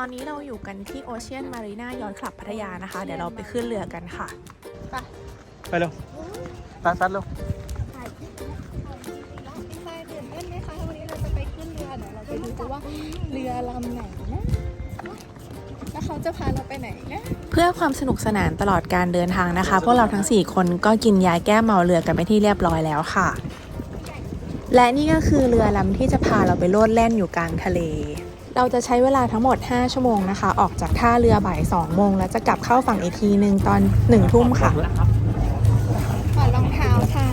อนนี้เราอยู่กันที่โอเชียนมารีนายอนคลับพัทยานะคะ เดี๋ยวเราไปขึ้นเรือกันค่ะ ไปเร็วตัดตัดเร็วพี่ทรายตื่นเต้นไหมคะวันนี้เราจะไปขึ้นเรือเดี๋ยวเราไปดูกันว่าเรือลำไหนนะ แล้วเขาจะพาเราไปไหนนะ เพื่อความสนุกสนานตลอดการเดินทางนะคะ พวกเราทั้ง 4 คนก็กินยาแก้เมาเรือกันไปที่เรียบร้อยแล้วค่ะ และนี่ก็คือเรือลำที่จะพาเราไปโลดแล่นอยู่กลางทะเล เราจะใช้เวลาทั้งหมด 5 ชั่วโมงนะคะ ออกจากท่าเรือบ่าย2โมง แล้วจะกลับเข้าฝั่งอีกทีหนึ่งตอน1ทุ่มค่ะถอดรองเท้าค่ะ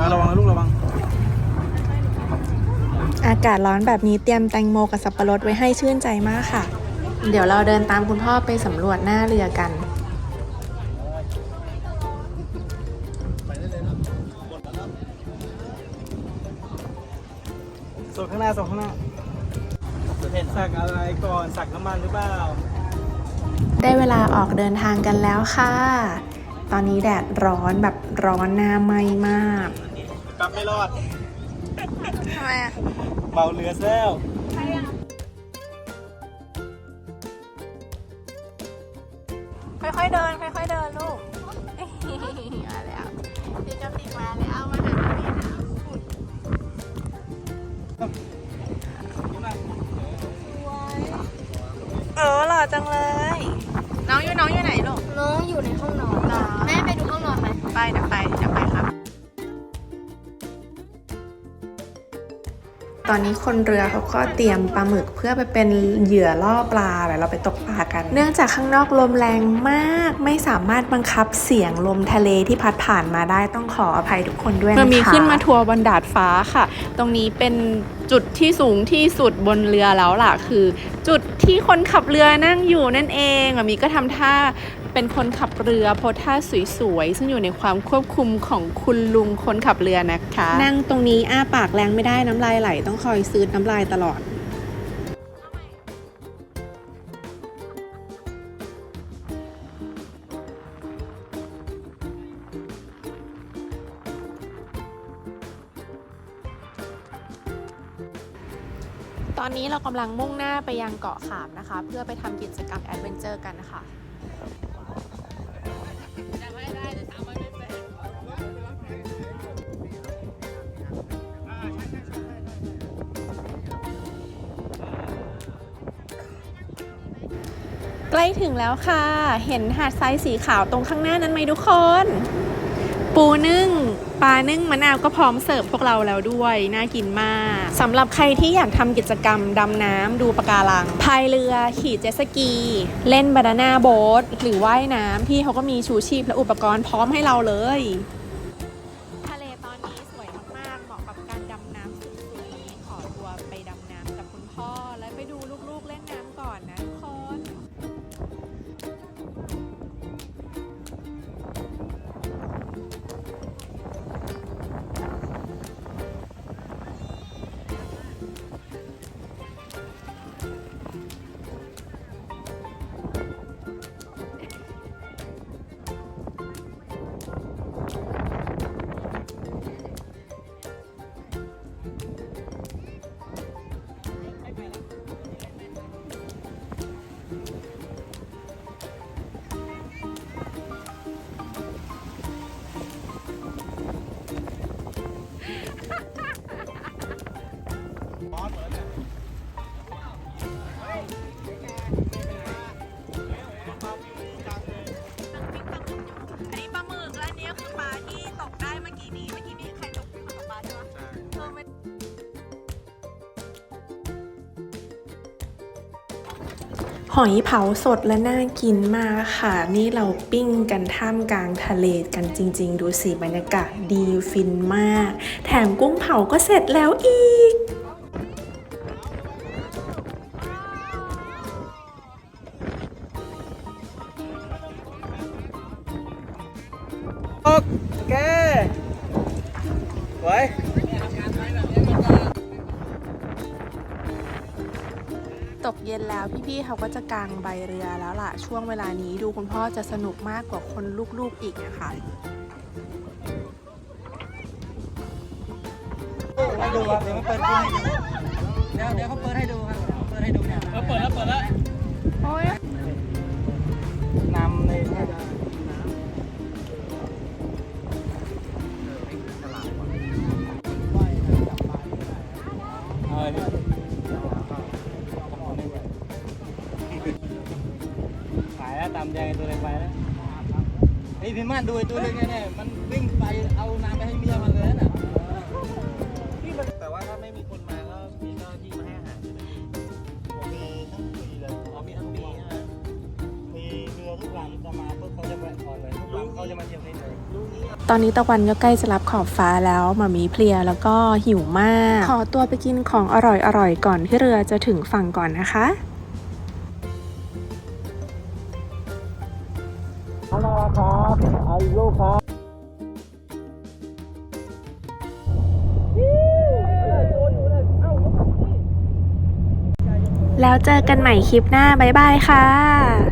อะระวังนะลูกระวัง อากาศร้อนแบบนี้เตรียมแตงโมกับสับปะรดไว้ให้ชื่นใจมากค่ะ เดี๋ยวเราเดินตามคุณพ่อไปสำรวจหน้าเรือกัน ส่งข้างหน้าส่งข้างหน้าสักอะไรก่อนสักน้ำมันหรือเปล่าได้เวลาออกเดินทางกันแล้วค่ะ ตอนนี้แดดร้อนแบบร้อนหน้าไหมมากกลับไม่รอดทำไมอะเบาเรือแซวค่อยๆเดินค่อยๆเดินลูกมาแล้วพี่กติกมาแล้วมาหาพี่นะ เออหล่อจังเลย น้องอยู่น้องอยู่ไหนลูก น้องอยู่ในห้องนอนหรอ แม่ไปดูห้องนอนไหมไปเดี๋ยวไปเดี๋ยวไปครับ ตอนนี้คนเรือเขาก็เตรียมปลาหมึกเพื่อไปเป็นเหยื่อล่อปลาเดี๋ยวเราไปตกปลากัน เนื่องจากข้างนอกลมแรงมาก ไม่สามารถบังคับเสียงลมทะเลที่พัดผ่านมาได้ต้องขออภัยทุกคนด้วยนะคะมันมีขึ้นมาทัวร์บนดาดฟ้าค่ะ ตรงนี้เป็นจุดที่สูงที่สุดบนเรือแล้วล่ะ คือ จุดที่คนขับเรือนั่งอยู่นั่นเองมันมีก็ทำท่าเป็นคนขับเรือโพสท่าสวยๆ ซึ่งอยู่ในความควบคุมของคุณลุงคนขับเรือนะคะ นั่งตรงนี้อ้าปากแรงไม่ได้น้ำลายไหล ต้องคอยซื้อน้ำลายตลอด ตอนนี้เรากำลังมุ่งหน้าไปยังเกาะขามนะคะ เพื่อไปทำกิจกรรมแอดเวนเจอร์กันนะคะใกล้ถึงแล้วค่ะ เห็นหาดทรายสีขาวตรงข้างหน้านั้นไหมทุกคน ปูนึ่งปลานึ่งมะนาวก็พร้อมเสิร์ฟพวกเราแล้วด้วย น่ากินมากสำหรับใครที่อยากทำกิจกรรมดำน้ำดูปะการังพายเรือขี่เจ็ตสกี เล่นบานาน่าโบ๊ทหรือว่ายน้ำพี่เขาก็มีชูชีพและอุปกรณ์พร้อมให้เราเลย กี้นี้เมื่อกี้นี้ใครตกเป็นคนตกปลาใช่ไหมเออไม่หอยเผาสดและน่ากินมากค่ะ นี่เราปิ้งกันท่ามกลางทะเลกันจริง ๆ ดูสิบรรยากาศดีฟินมาก แถมกุ้งเผาก็เสร็จแล้วอีก ไว้ตกเย็นแล้วพี่ๆเขาก็จะกางใบเรือแล้วล่ะ ช่วงเวลานี้ดูคุณพ่อจะสนุกมากกว่าคนลูกๆอีกนะคะให้ดูว่าเดี๋ยวมันเปิดกินให้ดูเดี๋ยวเดี๋ยวเขาเปิดให้ดูครับเปิดให้ดูเนี่ยเปิดแล้วเปิดแล้วโอ้ยน้ำในเนี่ยเออ แล้วตามแดงไอ้ตัวเล็กไปแล้วเฮ้ยพี่ม่านดูไอ้ตัวเล็กเนี่ยเนี่ยมันวิ่งไปเอาน้ำไปให้เมียมันเลยน่ะแต่ว่าถ้าไม่มีคนมาก็มีเจ้าหน้าที่มาให้อาหารใช่ไหมผมมีทั้งปีเลยอ๋อมีทั้งปีใช่ไหมมีเรือทุกลำจะมาปุ๊บเขาจะไปก่อนเลยทุกลำเขาจะมาเที่ยวนี่เลยตอนนี้ตะวันก็ใกล้จะรับขอบฟ้าแล้วหมามีเพลียแล้วก็หิวมาก ขอตัวไปกินของอร่อยๆก่อนที่เรือจะถึงฝั่งก่อนนะคะ ครับเอาอีกลูกครับแล้วเจอกันใหม่คลิปหน้า บ๊ายบายค่ะ